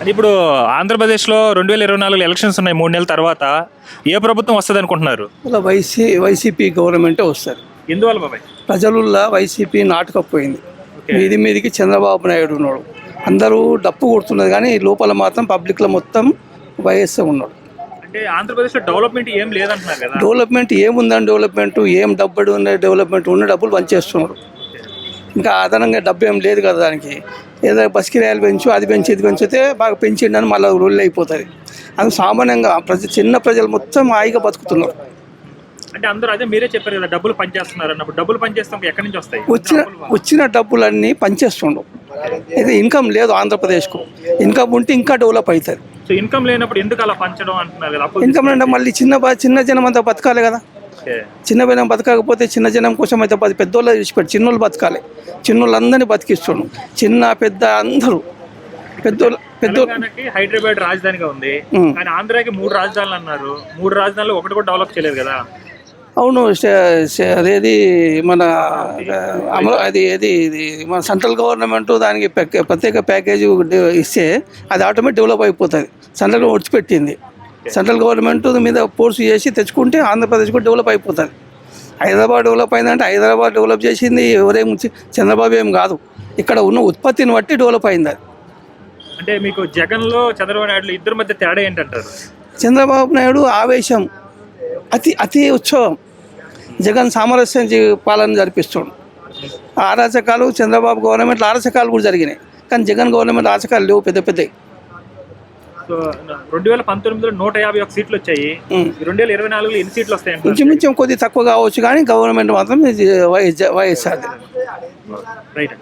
అది ఇప్పుడు ఆంధ్రప్రదేశ్లో రెండు వేల ఇరవై నాలుగు ఎలక్షన్స్ ఉన్నాయి మూడు నెలల తర్వాత. ఏ ప్రభుత్వం వస్తుంది అనుకుంటున్నారు? ఇలా వైసీ వైసీపీ గవర్నమెంటే వస్తారు ఎందువల్ల బాబాయ్? ప్రజలుల్లా వైసీపీ నాటుకపోయింది. మీది మీదికి చంద్రబాబు నాయుడు ఉన్నాడు. అందరూ డప్పు కొడుతున్నది కానీ లోపల మాత్రం పబ్లిక్లో మొత్తం వైఎస్ఏ ఉన్నాడు. అంటే ఆంధ్రప్రదేశ్లో డెవలప్మెంట్ ఏం లేదంటున్నారు కదా? డెవలప్మెంట్ ఏముందని డెవలప్మెంట్ ఏం డబ్బు ఉన్న డెవలప్మెంట్ ఉన్న డబ్బులు పనిచేస్తున్నారు. ఇంకా అదనంగా డబ్బు ఏం లేదు కదా దానికి. ఏదో బస్ కిరాయాలు పెంచు అది పెంచి ఇది పెంచితే బాగా పెంచిండని మళ్ళీ రొల్లు అయిపోతుంది అది సామాన్యంగా ప్రజ చిన్న ప్రజలు మొత్తం హాయిగా బతుకుతున్నారు. అంటే అందరూ అదే మీరే చెప్పారు కదా డబ్బులు పనిచేస్తున్నారు అన్నప్పుడు. డబ్బులు పనిచేస్తాం ఎక్కడి నుంచి వస్తాయి? వచ్చిన వచ్చిన డబ్బులన్నీ పనిచేస్తుండవు. ఇది ఇన్కమ్ లేదు ఆంధ్రప్రదేశ్కు. ఇన్కమ్ ఉంటే ఇంకా డెవలప్ అవుతుంది సో ఇన్కమ్ లేనప్పుడు ఎందుకు అలా పంచడం అంటున్నారు? కదా ఇన్కమ్ అంటే మళ్ళీ చిన్న చిన్న జనం అంతా బతకాలి కదా. చిన్న జనం బతకకపోతే చిన్న జనం కోసం అయితే బతి పెద్దోళ్ళు విడిచిపెట్టి చిన్నోళ్ళు బతకాలి. చిన్నోళ్ళు అందరినీ బతికిస్తున్నాం చిన్న పెద్ద అందరూ. పెద్దోళ్ళు తెలంగాణకి హైదరాబాద్ రాజధానిగా ఉంది. కానీ ఆంధ్రాకి మూడు రాజధానులు అన్నారు. మూడు రాజధానులు ఒకటి కూడా డెవలప్ చేయలేదు కదా? అవును అదేది మన అమలు అది ఏది ఇది మన సెంట్రల్ గవర్నమెంట్ దానికి ప్రత్యేక ప్యాకేజీ ఇస్తే అది ఆటోమేటిక్ డెవలప్ అయిపోతుంది. సెంట్రల్ ఒడిచిపెట్టింది. సెంట్రల్ గవర్నమెంట్ మీద ఫోర్స్ చేసి తెచ్చుకుంటే ఆంధ్రప్రదేశ్ కూడా డెవలప్ అయిపోతుంది హైదరాబాద్ డెవలప్ అయిందంటే హైదరాబాద్ డెవలప్ చేసింది ఎవరేం చంద్రబాబు ఏం కాదు. ఇక్కడ ఉన్న ఉత్పత్తిని బట్టి డెవలప్ అయింది అది. అంటే మీకు జగన్లో చంద్రబాబు నాయుడు ఇద్దరి మధ్య తేడా ఏంటంటారు? చంద్రబాబు నాయుడు ఆవేశం అతి అతి ఉత్సవం జగన్ సామరస్యం పాలన జరిపిస్తుండు. ఆ అరాచకాలు చంద్రబాబు గవర్నమెంట్ అరాచకాలు కూడా జరిగినాయి. కానీ జగన్ గవర్నమెంట్ అరాచకాలు లేవు పెద్ద పెద్దవి. సో రెండు వేల పంతొమ్మిదిలో నూట యాభై ఒక సీట్లు వచ్చాయి. రెండు వేల ఇరవై నాలుగులో ఎన్ని సీట్లు వస్తాయంటారు? ఇంచుమించు కొద్ది తక్కువ కావచ్చు కానీ గవర్నమెంట్ మాత్రం వైఎస్ఆర్ రైట్.